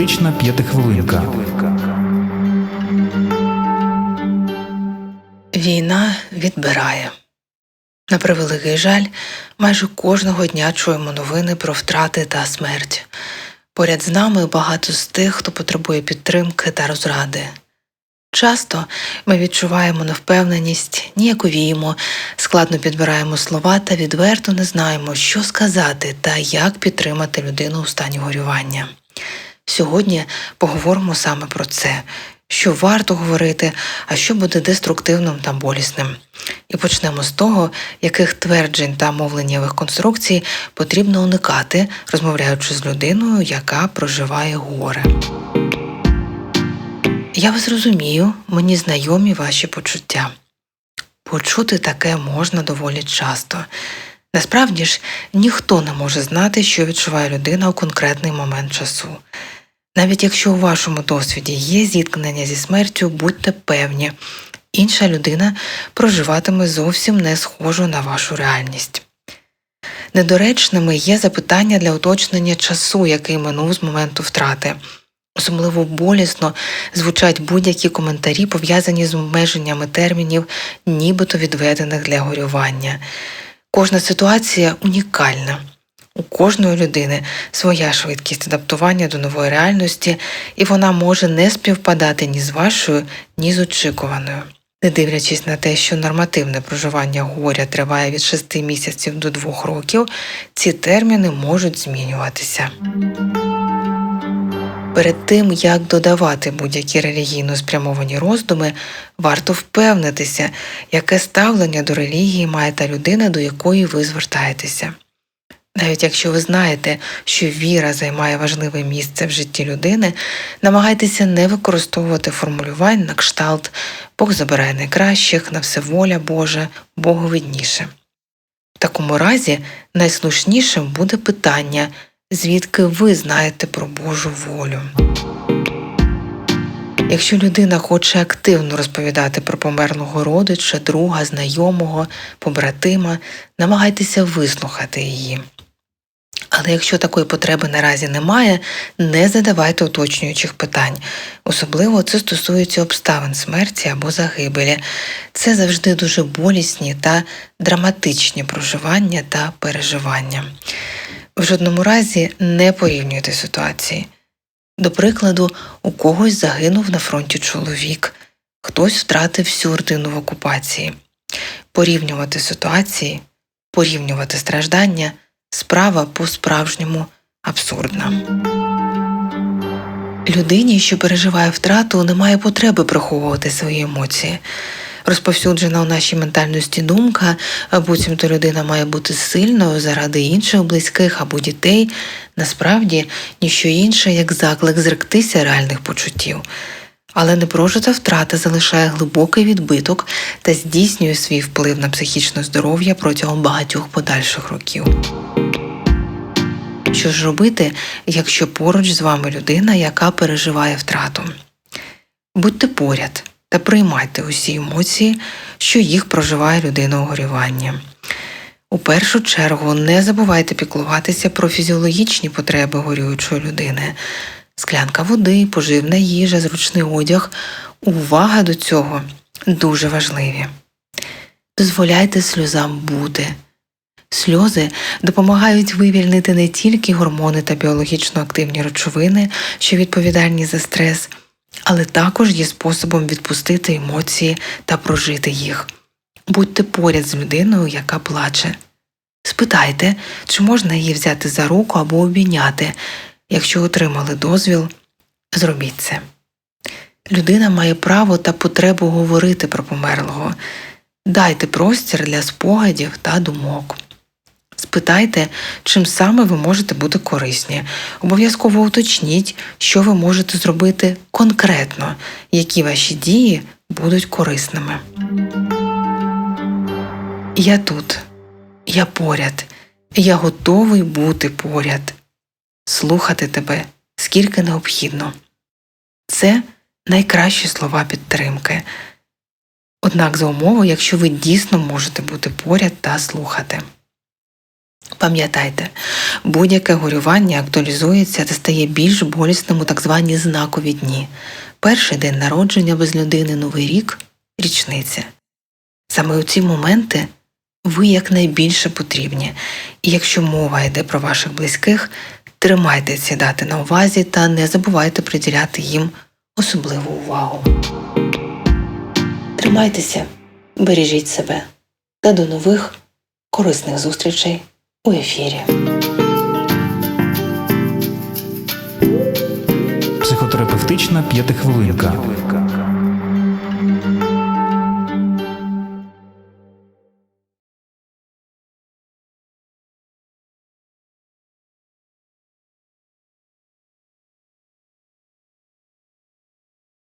Терапевтична п'ятихвилинка. Війна відбирає. На превеликий жаль, майже кожного дня чуємо новини про втрати та смерть. Поряд з нами багато з тих, хто потребує підтримки та розради. Часто ми відчуваємо невпевненість, ніяковіємо, складно підбираємо слова та відверто не знаємо, що сказати та як підтримати людину у стані горювання. Сьогодні поговоримо саме про це, що варто говорити, а що буде деструктивним та болісним. І почнемо з того, яких тверджень та мовленнєвих конструкцій потрібно уникати, розмовляючи з людиною, яка проживає горе. Я вас розумію, мені знайомі ваші почуття. Почути таке можна доволі часто. Насправді ж, ніхто не може знати, що відчуває людина у конкретний момент часу. Навіть якщо у вашому досвіді є зіткнення зі смертю, будьте певні, інша людина проживатиме зовсім не схожу на вашу реальність. Недоречними є запитання для уточнення часу, який минув з моменту втрати. Особливо болісно звучать будь-які коментарі, пов'язані з обмеженнями термінів, нібито відведених для горювання. Кожна ситуація унікальна. У кожної людини своя швидкість адаптування до нової реальності, і вона може не співпадати ні з вашою, ні з очікуваною. Не дивлячись на те, що нормативне проживання горя триває від 6 місяців до 2 років, ці терміни можуть змінюватися. Перед тим, як додавати будь-які релігійно спрямовані роздуми, варто впевнитися, яке ставлення до релігії має та людина, до якої ви звертаєтеся. Навіть якщо ви знаєте, що віра займає важливе місце в житті людини, намагайтеся не використовувати формулювань на кшталт Бог забирає найкращих, на все воля Божа, Богу видніше. В такому разі найслушнішим буде питання, звідки ви знаєте про Божу волю. Якщо людина хоче активно розповідати про померлого родича, друга, знайомого, побратима, намагайтеся вислухати її. Але якщо такої потреби наразі немає, не задавайте уточнюючих питань. Особливо це стосується обставин смерті або загибелі. Це завжди дуже болісні та драматичні проживання та переживання. В жодному разі не порівнюйте ситуації. До прикладу, у когось загинув на фронті чоловік, хтось втратив всю родину в окупації. Порівнювати ситуації, порівнювати страждання справа по-справжньому абсурдна. Людині, що переживає втрату, немає потреби приховувати свої емоції. Розповсюджена у нашій ментальності думка, буцімто людина має бути сильною заради інших близьких або дітей, насправді ніщо інше, як заклик зректися реальних почуттів. Але непрожита втрата залишає глибокий відбиток та здійснює свій вплив на психічне здоров'я протягом багатьох подальших років. Що ж робити, якщо поруч з вами людина, яка переживає втрату? Будьте поряд та приймайте усі емоції, що їх проживає людина у горюванні. У першу чергу не забувайте піклуватися про фізіологічні потреби горюючої людини, склянка води, поживна їжа, зручний одяг. Увага до цього дуже важливі. Дозволяйте сльозам бути. Сльози допомагають вивільнити не тільки гормони та біологічно активні речовини, що відповідальні за стрес, але також є способом відпустити емоції та прожити їх. Будьте поряд з людиною, яка плаче. Спитайте, чи можна її взяти за руку або обійняти. Якщо отримали дозвіл, зробіть це. Людина має право та потребу говорити про померлого. Дайте простір для спогадів та думок. Спитайте, чим саме ви можете бути корисні. Обов'язково уточніть, що ви можете зробити конкретно, які ваші дії будуть корисними. Я тут, я поряд, я готовий бути поряд, слухати тебе скільки необхідно. Це найкращі слова підтримки. Однак за умови, якщо ви дійсно можете бути поряд та слухати. Пам'ятайте, будь-яке горювання актуалізується та стає більш болісним у так звані знакові дні. Перший день народження без людини, новий рік річниця. Саме у ці моменти ви якнайбільше потрібні, і якщо мова йде про ваших близьких, тримайте ці дати на увазі та не забувайте приділяти їм особливу увагу. Тримайтеся, бережіть себе та до нових корисних зустрічей у ефірі. Психотерапевтична п'ятихвилинка.